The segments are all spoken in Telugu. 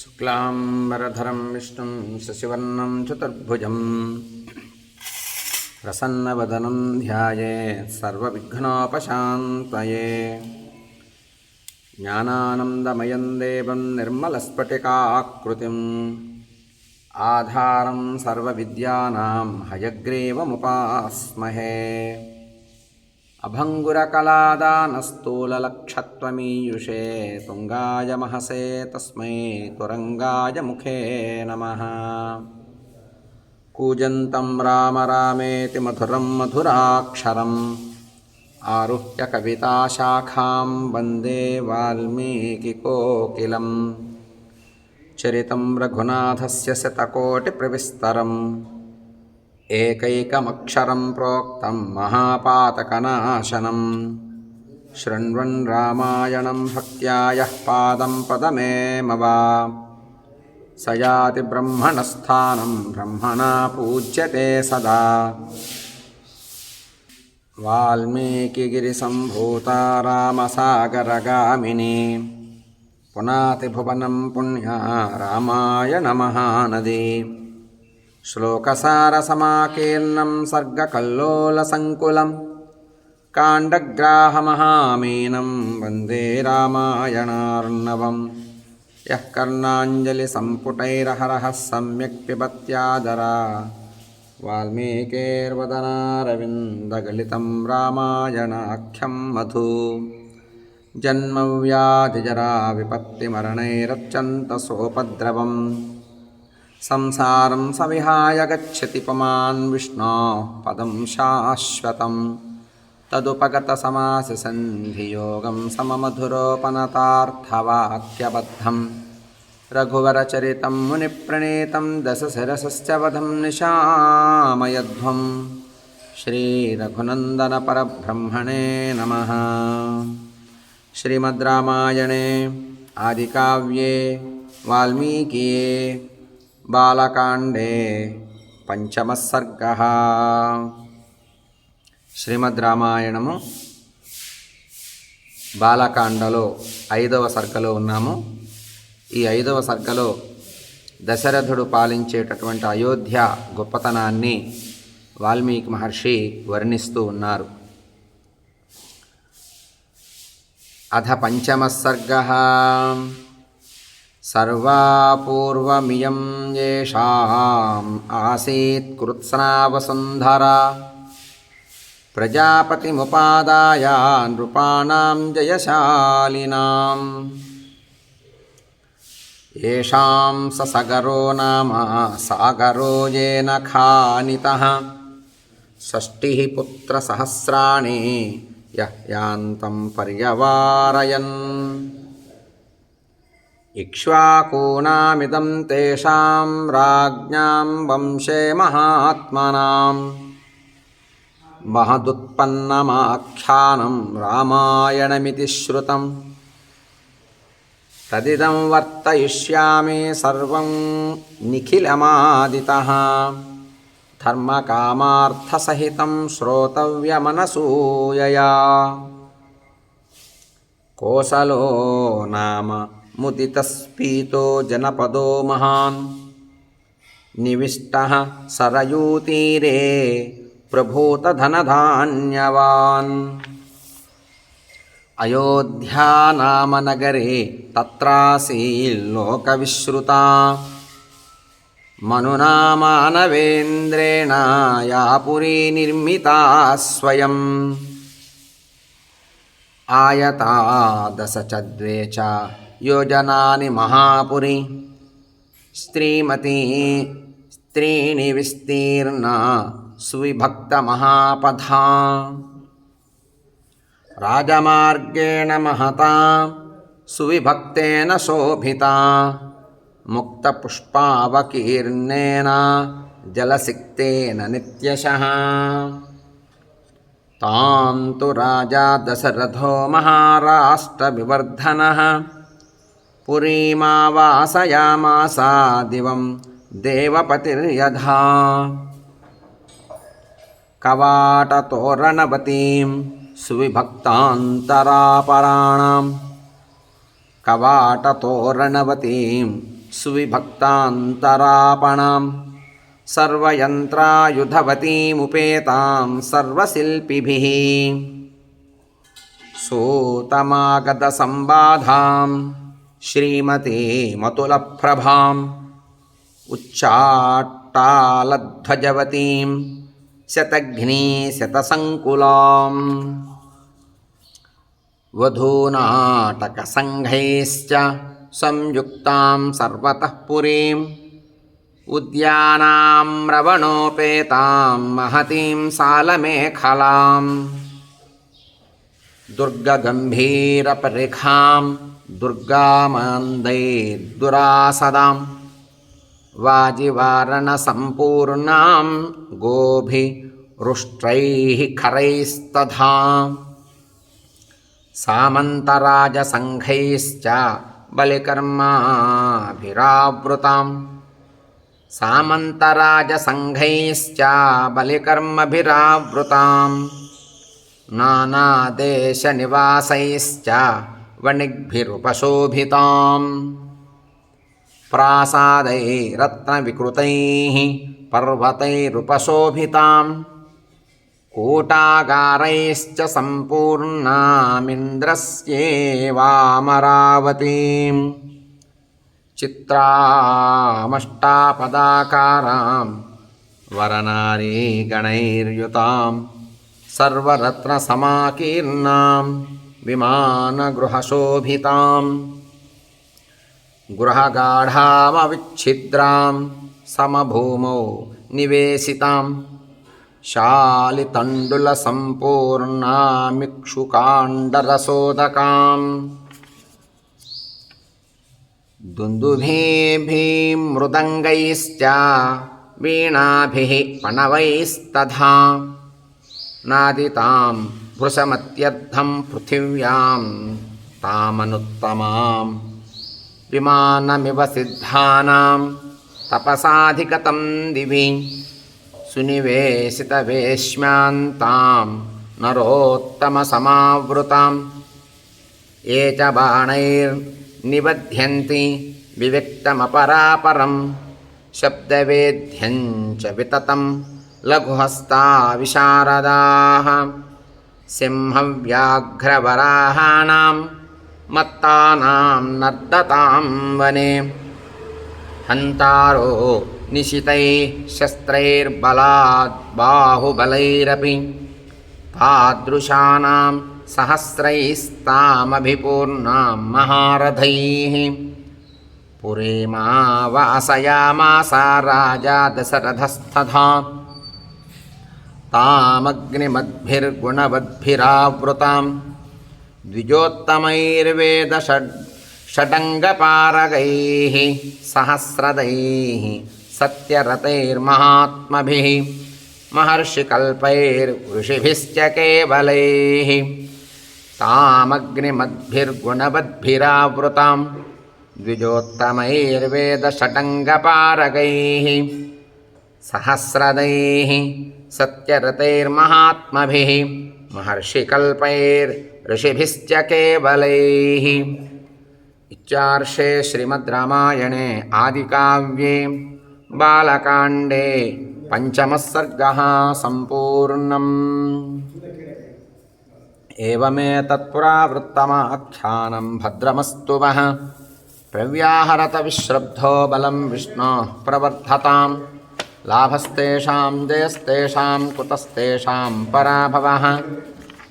शुक्लाम्बरधरं विष्णुं शशिवर्णं चतुर्भुजं प्रसन्नवदनं ध्यायेत् सर्वविघ्नोपशान्तये ज्ञानानन्दमयं देवं निर्मलस्फटिकाकृतिम् आधारं सर्वविद्यानां हयग्रीवमुपास्महे अभङ्गुरकलादानस्थूललक्षत्वमीयुषे तुङ्गाय महसे तस्मै तुरङ्गाय मुखे नमः कूजन्तं राम रामेति मधुरं मधुराक्षरम् आरुह्य कविताशाखां वन्दे वाल्मीकिकोकिलम् चरितं रघुनाथस्य शतकोटिप्रविस्तरम् ఏకైకమక్షరం ప్రోక్తం మహాపాతకనాశనం. శృణ్వన్ రామాయణం భక్త్యాయ పాదం పదమేమవా? సయాతి బ్రహ్మణస్థానం బ్రహ్మణా పూజ్యతే సదా. వాల్మీకిగిరిసంభూత రామసాగరగామిని. పునాతిభువనం పుణ్యా రామాయణ మహానది श्लोकसारसमाकीर्णं सर्गकल्लोलसङ्कुलं काण्डग्राहमहामीनं वन्दे रामायणार्णवं यः कर्णाञ्जलिसम्पुटैरहरः सम्यक् पिबत्यादरा वाल्मीकेर्वदनारविन्दगलितं रामायणाख्यं मधु जन्मव्याधिजरा विपत्तिमरणैरत्यन्तसोपद्रवम् संसारं सविहाय गच्छति पुमान् विष्णोः पदं शाश्वतं तदुपगतसमाससन्धियोगं सममधुरोपनतार्थवाक्यबद्धं रघुवरचरितं मुनिप्रणीतं दशशिरसश्च वधं निशामयध्वं श्रीरघुनन्दनपरब्रह्मणे नमः श्रीमद् रामायणे आदिकाव्ये वाल्मीकिये బాలకాండే పంచమ సర్గ శ్రీమద్ రామాయణము బాలకాండలో ఐదవ సర్గలో ఉన్నాము. ఈ ఐదవ సర్గలో దశరథుడు పాలించేటటువంటి అయోధ్య గొప్పతనాన్ని వాల్మీకి మహర్షి వర్ణిస్తూ ఉన్నారు. అథ పంచమ సర్గ सर्वापूर्वमियं येषाम् आसीत् कृत्स्नावसुन्धरा प्रजापतिमुपादाय नृपाणां जयशालिनाम् येषां स सगरो नाम सागरो येन खानितः षष्टिः पुत्रसहस्राणि यः यान्तं पर्यवारयन् इक्ष्वाकूणामिदं तेषां राज्ञां वंशे महात्मनां। महदुत्पन्नमाख्यानं रामायणमिति श्रुतं। तदिदं वर्तयिष्यामि सर्वं निखिलमादितः। धर्मकामार्थसहितं श्रोतव्यमनसूयया। कोसलो नाम ముదితస్ఫీతో జనపదో మహాన్ నివిష్ట సరయూతీరే ప్రభూతధనధాన్యవాన్ అయోధ్యానామనగరే తత్రాసీల్లోకవిశ్రుతా మనునామానవేంద్రేణ యా పురీ నిర్మితా స్వయం ఆయతా దశ చ యోజనాని మహాపురి స్త్రీమతి స్త్రీణి విస్తీర్ణ సువిభక్త మహాపథా రాజమార్గేణ మహతా సువిభక్తేన శోభిత ముక్తపుష్పావకీర్ణేన జలసిక్తేన నిత్యశ తాం తు రాజా దశరథో మహారాష్ట్రవివర్ధన पुरीमावासयामासा दिवं देवपतिर्यधा। कवाटतोरणवतीं सुविभक्तान्तरापराणां। कवाटतोरणवतीं सुविभक्तान्तरापणां। सर्वयन्त्रायुधवतीमुपेतां सर्वशिल्पिभिः శ్రీమతి మతుల ప్రభాం ఉచ్చాట్టాలధ్వజవతీం శతఘ్ని శతసంకులాం వధూనాటకసంఘైశ్చ సంయుక్తాం సర్వతః పురీం ఉద్యానాం రవణోపేతాం మహతీం సాలమేఖలాం దుర్గగంభీరపరిఖాం దుర్గామాందై దురాసదాం వాజివారణ సంపూర్ణాం గోభి రుష్ట్రై ఖరైస్తథా సామంతరాజసంఘైశ్చ బలికర్మాభిరావృతాం సామంతరాజసంఘైశ్చ బలికర్మభిరావృతాం నానాదేశనివాసైశ్చ वणिग्भिरुपशोभिताम् प्रासादैरत्नविकृतैः पर्वतैरुपशोभितां कूटागारैश्च सम्पूर्णामिन्द्रस्येवामरावतीं चित्रामष्टापदाकारां वरनारीगणैर्युताम् सर्वरत्नसमाकीर्णां विमानगृहशोभितां गृहगाढामविच्छिद्रां समभूमौ निवेशितां शालितण्डुलसम्पूर्णामिक्षुकाण्डरसोदकाम्। दुन्दुभीभिमृदङ्गैश्च वीणाभिः पणवैस्तथा। नादितां भृशमत्यर्थं पृथिव्यां तामनुत्तमां विमानमिव सिद्धानां तपसाधिगतं दिवि सुनिवेशितवेश्म्यान्तां नरोत्तमसमावृतां ये च बाणैर्निबध्यन्ति विविक्तमपरापरं शब्दवेद्यं च विततं लघुहस्ता सिंहव्याघ्रवराहाणां मत्तानां नर्दतां वने। हन्तारो निशितैः शस्त्रैर्बलात् बाहुबलैरपि। तादृशानां सहस्रैस्तामभिपूर्णां महारथैः। पुरीमावासयामास राजा दशरथस्तथा तामग्निमद्भिर्गुणवद्भिरावृतां द्विजोत्तमैर्वेदषड् षडङ्गपारगैः सहस्रदैः सत्यरतैर्महात्मभिः महर्षिकल्पैर्ऋषिभिश्च केवलैः तामग्निमद्भिर्गुणवद्भिरावृतां द्विजोत्तमैर्वेदषडङ्गपारगैः सहस्रदैः सत्यरतैर्महात्मभिः महर्षिकल्पैर्ऋषिभिश्च केवलैः इत्यार्षे श्रीमद् रामायणे आदिकाव्ये बालकाण्डे पञ्चमः सर्गः सम्पूर्णम् एवमेतत्पुरावृत्तमाख्यानं भद्रमस्तु वः प्रव्याहरतविश्रब्धो बलं विष्णोः प्रवर्धतां लाभस्तेषां जयस्तेषां कुतस्तेषां पराभवः।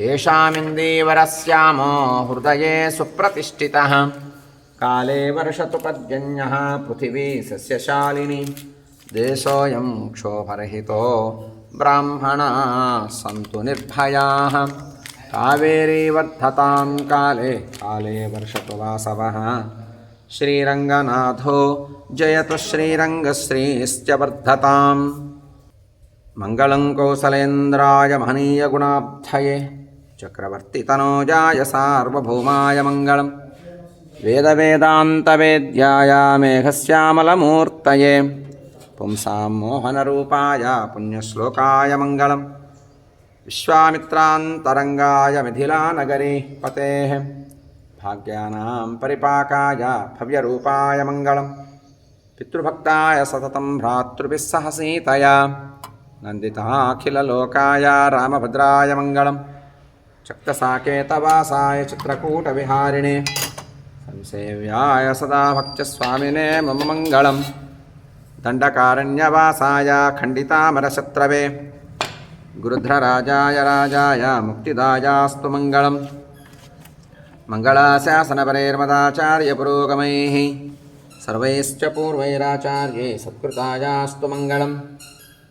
येषामिन्दीवरस्यामो हृदये सुप्रतिष्ठितः। काले वर्षतु पर्जन्यः पृथिवी सस्यशालिनी। देशोऽयं क्षोभरहितो ब्राह्मणाः सन्तु निर्भयाः। कावेरी वर्धतां काले काले वर्षतु वासवः। శ్రీరంగనాథో జయతు శ్రీరంగశ్రీశ్చవర్ధతాం. మంగళం కౌసలేంద్రాయ మహనీయగుణాబ్ధయే చక్రవర్తితనోజాయ సార్వభౌమాయ మంగళం. వేదవేదాంతవేద్యాయ మేఘశ్యామలమూర్తయే పుంసాం మోహనరూపాయ పుణ్యశ్లోకాయ మంగళం. విశ్వామిత్రాంతరంగాయ మిథిలానగరీ పతే భాగ్యానాం పరిపాకాయ భవ్యరూపాయ మంగళం పితృభక్తాయ సతతం భ్రాతృభిస్సహ సీతయ నందితాఖిలలోకాయ రామభద్రాయ మంగళం చక్తసాకేతవాసాయ చిత్రకూటవిహారిణే సంసేవ్యాయ సదా భక్తస్వామినే మమ మంగళం దండకారణ్యవాసాయ ఖండితామరశత్రవే గురుధ్రరాజాయ రాజాయ ముక్తిదాయాస్తు మంగళం मङ्गलाशासनपरैर्मदाचार्यपुरोगमैः सर्वैश्च पूर्वैराचार्यै सत्कृतायास्तु मङ्गलं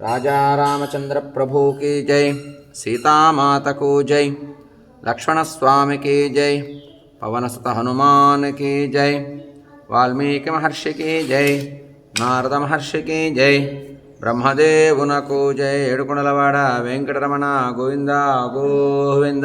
राजा रामचन्द्रप्रभु की जय सीतामाता को जय लक्ष्मणस्वामी की जय पवनसुत हनुमान की जय वाल्मीकि महर्षि की जय नारद महर्षि की जय బ్రహ్మదేవునకు జయ ఏడుకొండలవాడ వెంకటరమణ గోవింద గోవింద